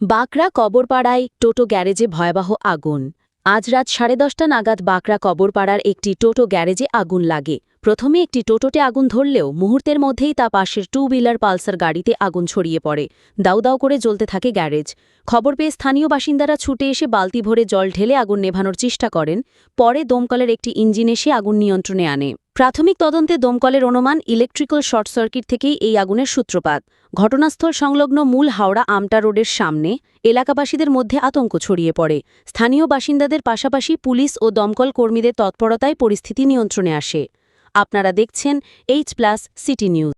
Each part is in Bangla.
বাঁকড়া কবরপাড়ায় টোটো গ্যারেজে ভয়াবহ আগুন। আজ রাত সাড়ে দশটা নাগাদ বাঁকড়া কবরপাড়ার একটি টোটো গ্যারেজে আগুন লাগে। প্রথমে একটি টোটোতে আগুন ধরলেও মুহূর্তের মধ্যেই তা পাশের টু হুইলার পালসার গাড়িতে আগুন ছড়িয়ে পড়ে। দাউ দাউ করে জ্বলতে থাকে গ্যারেজ। খবর পেয়ে স্থানীয় বাসিন্দারা ছুটে এসে বালতি ভরে জল ঢেলে আগুন নেভানোর চেষ্টা করেন। পরে দমকলের একটি ইঞ্জিন এসে আগুন নিয়ন্ত্রণে আনে। প্রাথমিক তদন্তে দমকলের অনুমান ইলেকট্রিক্যাল শর্ট সার্কিট থেকেই এই আগুনের সূত্রপাত। ঘটনাস্থল সংলগ্ন মূল হাওড়া আমটা রোডের সামনে এলাকাবাসীদের মধ্যে আতঙ্ক ছড়িয়ে পড়ে। স্থানীয় বাসিন্দাদের পাশাপাশি পুলিশ ও দমকল কর্মীদের তৎপরতায় পরিস্থিতি নিয়ন্ত্রণে আসে। আপনারা দেখছেন এইচ প্লাস সিটি নিউজ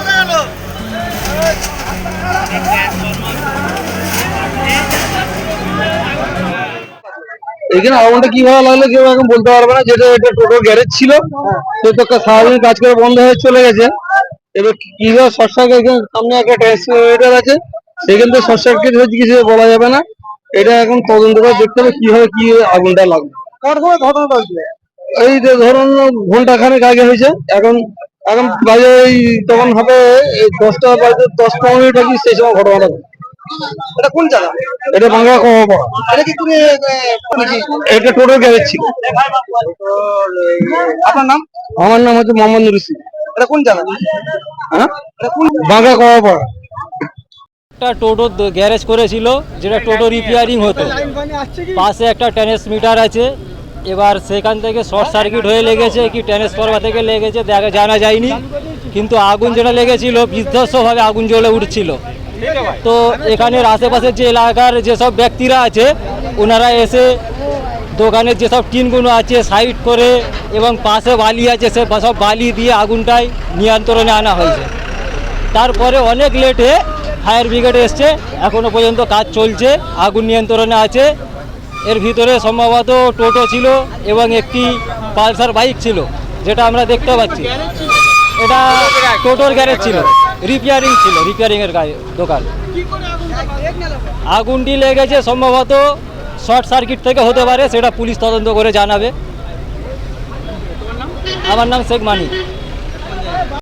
এখানে আগুনটা কীভাবে লাগল কেউ এখন বলতে পারবে না। যেটা এটা টোটো গ্যারেজ ছিল সে তো স্বাভাবিক কাজ করে বন্ধ হয়ে চলে গেছে। এবার কীভাবে শর্ট সার্কিট এখানে সামনে একটা ট্রান্সমিটার আছে সেখান থেকে শর্ট সার্কিট হয়েছে কিছু বলা যাবে না। এটা এখন তদন্ত করে দেখতে হবে কীভাবে কি আগুনটা হয়েছিল এই যে ধরুন ঘণ্টা খানেক আগে হয়েছে এখন এখন বাজে তখন হবে দশটা বাজে দশ পনেরো মিনিট আগে সেই সময় ঘটনাটা ঘটে। এটা কোন জায়গা? এটা বাংলা পড়া এটা কি তুমি এটা টোটো গ্যারেজ ছিল। আপনার নাম? আমার নাম হচ্ছে মোহাম্মদ নুরুসি এটা কোন জায়গা? হ্যাঁ? বাংলা একটা টোটো গ্যারেজ করেছিল যেটা টোটো রিপেয়ারিং হতো। পাশে একটা ট্রান্সমিটার আছে। এবার সেখান থেকে শর্ট সার্কিট হয়ে লেগেছে কি ট্রান্সফরমার থেকে লেগেছে দেখা জানা যায়নি। কিন্তু আগুন যেটা লেগেছিল বিধ্বস্তভাবে আগুন জ্বলে উঠছিল। তো এখানের আশেপাশের যে এলাকার যেসব ব্যক্তিরা আছে, ওনারা এসে দোকানের যেসব টিনগুলো আছে, সাইড করে এবং পাশে বালি আছে, সে সব বালি দিয়ে আগুনটাই নিয়ন্ত্রণে আনা হয়েছে। তারপরে অনেক লেটে ফায়ার ব্রিগেড এসছে, এখনও পর্যন্ত কাজ চলছে, আগুন নিয়ন্ত্রণে আছে। এর ভিতরে সম্ভবত টোটো ছিল এবং একটি পালসার বাইক ছিল, যেটা আমরা দেখতে পাচ্ছি। এটা টোটোর গ্যারেজ ছিল। রিপেয়ারিং ছিল রিপেয়ারিংয়ের দোকান। আগুনটি লেগেছে সম্ভবত শর্ট সার্কিট থেকে হতে পারে, সেটা পুলিশ তদন্ত করে জানাবে। আমার নাম শেখ মানিক